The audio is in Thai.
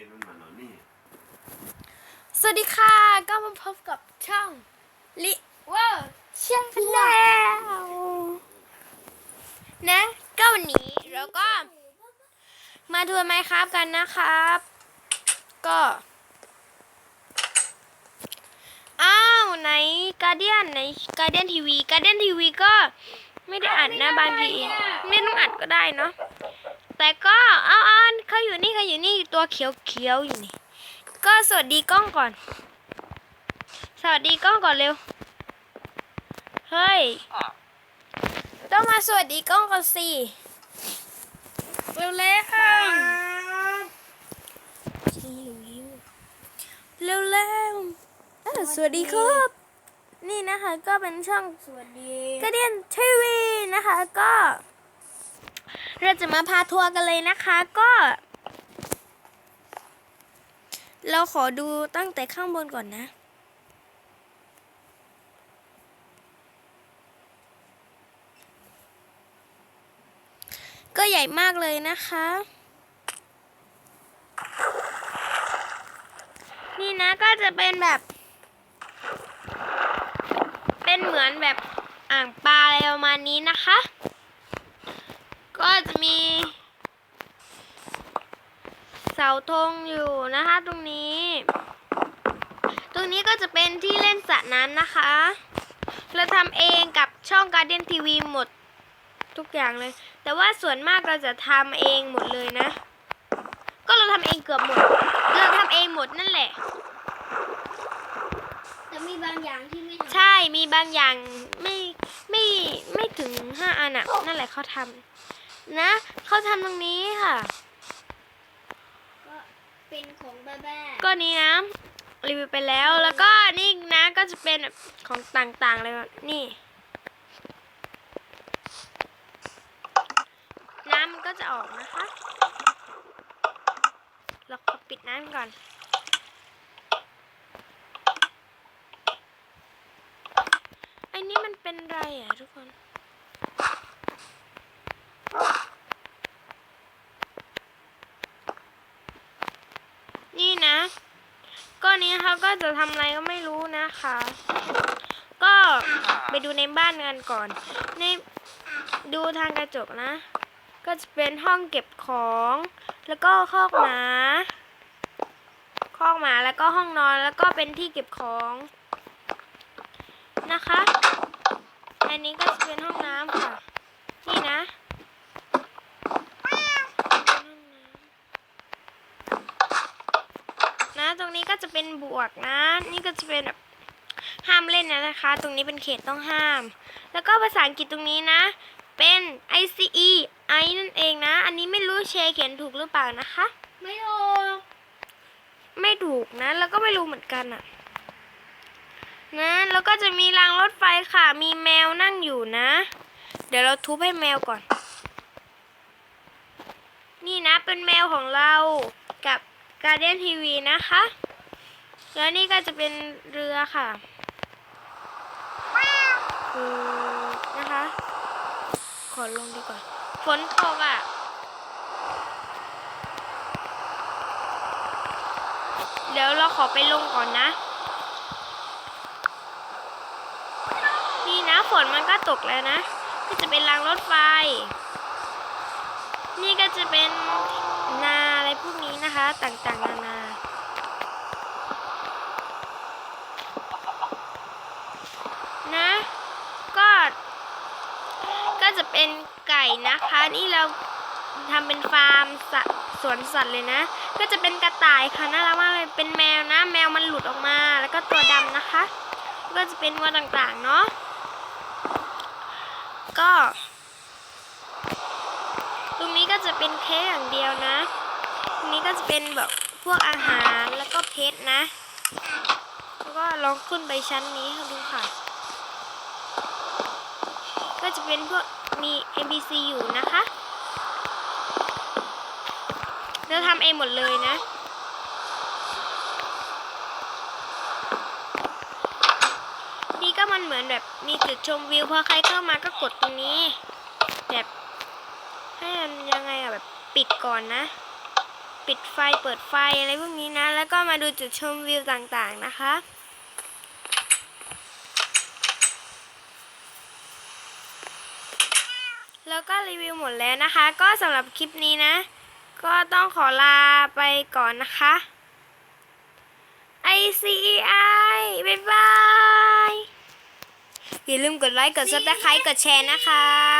อ็นมันมานอนนี่สวัสดีค่ะ ก็มาพบกับช่องลิเวอร์ชาแนลนะ ก็วันนี้เราก็ มาดูไมครับกันนะครับ ก็ อ้าวไหนการเดียนไหนการเดียนทีวีการเดียนทีวีก็ไม่ได้อัดนะบางทีไม่ต้องอัดก็ได้เนาะ แต่ก็เอาเอาเขาอยู่นี่เขาอยู่นี่ตัวเขียวเขียวๆอยู่นี่ ก็สวัสดีกล้องก่อน สวัสดีกล้องก่อนเร็ว เฮ้ย ต้องมาสวัสดีกล้องก่อนสิ เร็วเร็วเร็วเร็วเอ้าสวัสดีครับ นี่นะคะก็เป็นช่องสวัสดีกระเดียนทีวีนะคะก็ เราจะมาพาทัวร์กันเลยนะคะก็ เราขอดูตั้งแต่ข้างบนก่อนนะ ก็ใหญ่มากเลยนะคะ นี่นะก็จะเป็นแบบ เป็นเหมือนแบบอ่างปลาอะไรประมาณนี้นะคะ ก็จะมี เสาธงอยู่นะคะตรงนี้ ตรงนี้ก็จะเป็นที่เล่นสระน้ำนะคะ เราทำเองกับช่อง Garden TV หมดทุกอย่างเลย แต่ว่าส่วนมากเราจะทำเองหมดเลยนะ ก็เราทำเองเกือบหมด เราทำเองหมดนั่นแหละแต่มีบางอย่างที่ไม่ทำใช่มีบางอย่างไม่ไม่ไม่ถึงห้าอันอะนั่นแหละเขาทำ นะ เขาทำตรงนี้ค่ะ ก็เป็นของบ้าบ้าก็นี้นะรีวิวไปแล้ว แล้วก็นี่นะก็จะเป็นแบบของต่างๆเลยแบบนี่ น้ำมันก็จะออกนะคะ เราขอปิดน้ำก่อนไอ้นี่มันเป็นไรอะทุกคนนี่นะ วันนี้เขาก็จะทำอะไรก็ไม่รู้นะคะ ก็ไปดูในบ้านกันก่อน ในดูทางกระจกนะ ก็จะเป็นห้องเก็บของ แล้วก็คอกหมาคอกหมาแล้วก็ห้องนอนแล้วก็เป็นที่เก็บของนะคะ อันนี้ก็จะเป็นห้องน้ำค่ะ นี่นะห้องน้ำ นะตรงนี้ก็จะ เป็นบวกนะ นี่ก็จะเป็นแบบห้ามเล่นนะนะคะ ตรงนี้เป็นเขตต้องห้าม แล้วก็ภาษาอังกฤษตรงนี้นะ เป็น ICE I นั่นเองนะ อันนี้ไม่รู้เชเขียนถูกหรือเปล่านะคะ ไม่โอไม่ถูกนะ แล้วก็ไม่รู้เหมือนกันอะนะ แล้วก็จะมีรางรถไฟค่ะ มีแมวนั่งอยู่นะ เดี๋ยวเราทุบให้แมวก่อน นี่นะเป็นแมวของเรากับ Guardian TV นะคะ แล้วนี่ก็จะเป็นเรือค่ะอืมนะคะ ขอลงดีกว่าฝนตกอะเดี๋ยวเราขอไปลงก่อนนะ นี่นะฝนมันก็ตกแล้วนะ ก็จะเป็นรางรถไฟ นี่ก็จะเป็นนาอะไรพวกนี้นะคะ ต่างๆนานา นะ ก็ ก็จะเป็นไก่นะคะ นี่เราทำเป็นฟาร์มสัตว์สวนสัตว์เลยนะ ก็จะเป็นกระต่ายค่ะน่ารักมากเลยเป็นแมวนะ แมวมันหลุดออกมา แล้วก็ตัวดำนะคะ ก็จะเป็นวัวต่างๆเนาะก็ ตรงนี้ก็จะเป็นเค้กอย่างเดียวนะตรงนี้ก็จะเป็นแบบพวกอาหารแล้วก็เพชรนะแล้วก็ลองขึ้นไปชั้นนี้ดูค่ะ ก็จะเป็นพวก มี NPC อยู่นะคะ เราทำเองหมดเลยนะ นี่ก็มันเหมือนแบบมีจุดชมวิวพอใครเข้ามาก็กดตรงนี้ แบบให้มันยังไงอะแบบปิดก่อนนะ ปิดไฟเปิดไฟอะไรพวกนี้นะ แล้วก็มาดูจุดชมวิวต่างๆนะคะ แล้วก็รีวิวหมดแล้วนะคะ ก็สำหรับคลิปนี้นะ ก็ต้องขอลาไปก่อนนะคะ I C I บ๊ายบาย อย่าลืมกดไลค์ กดซับสไครต์กดแชร์นะคะ